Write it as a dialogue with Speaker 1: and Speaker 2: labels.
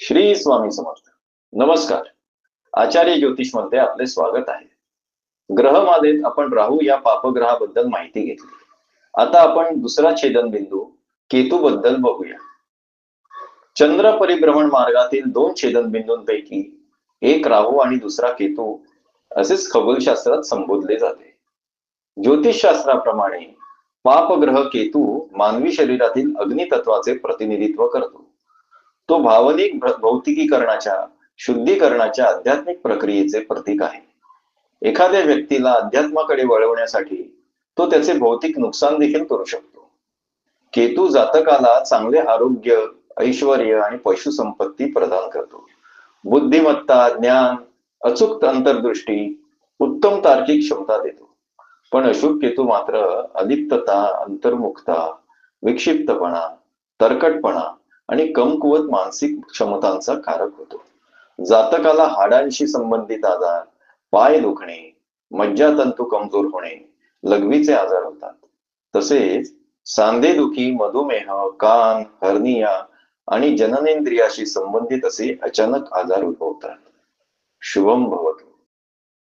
Speaker 1: श्री स्वामी समर्थ. नमस्कार. आचार्य ज्योतिषमध्ये आपले स्वागत आहे. ग्रहमालेत आपण राहू या पापग्रहाबद्दल माहिती घेतली. आता आपण दुसरा छेदन बिंदू केतू बद्दल बघूया. चंद्र परिभ्रमण मार्गातील दोन छेदन बिंदूंपैकी एक राहू आणि दुसरा केतू असेच खगोलशास्त्रात संबोधले जाते. ज्योतिषशास्त्राप्रमाणे पापग्रह केतू मानवी शरीरातील अग्नितत्वाचे प्रतिनिधित्व करतो. तो भावनिक भौतिकीकरणाच्या शुद्धीकरणाच्या आध्यात्मिक प्रक्रियेचे प्रतीक आहे. एखाद्या व्यक्तीला अध्यात्माकडे वळवण्यासाठी तो त्याचे भौतिक नुकसान देखील करू शकतो. केतू जातकाला चांगले आरोग्य ऐश्वर आणि पशुसंपत्ती प्रदान करतो. बुद्धिमत्ता ज्ञान अचूक अंतर्दृष्टी उत्तम तार्किक क्षमता देतो. पण अशुभ केतू मात्र अलिप्तता अंतर्मुखता विक्षिप्तपणा तरकटपणा आणि कमकुवत मानसिक क्षमतांचा कारक होतो. जातकाला हाडांशी संबंधित आजार पाय दुखणे मज्जातंतू कमजोर होणे लघवीचे आजार होतात. तसेच सांधेदुखी मधुमेह कान हर्निया आणि जननेंद्रियाशी संबंधित असे अचानक आजार उद्भवतात. शुभम भवत.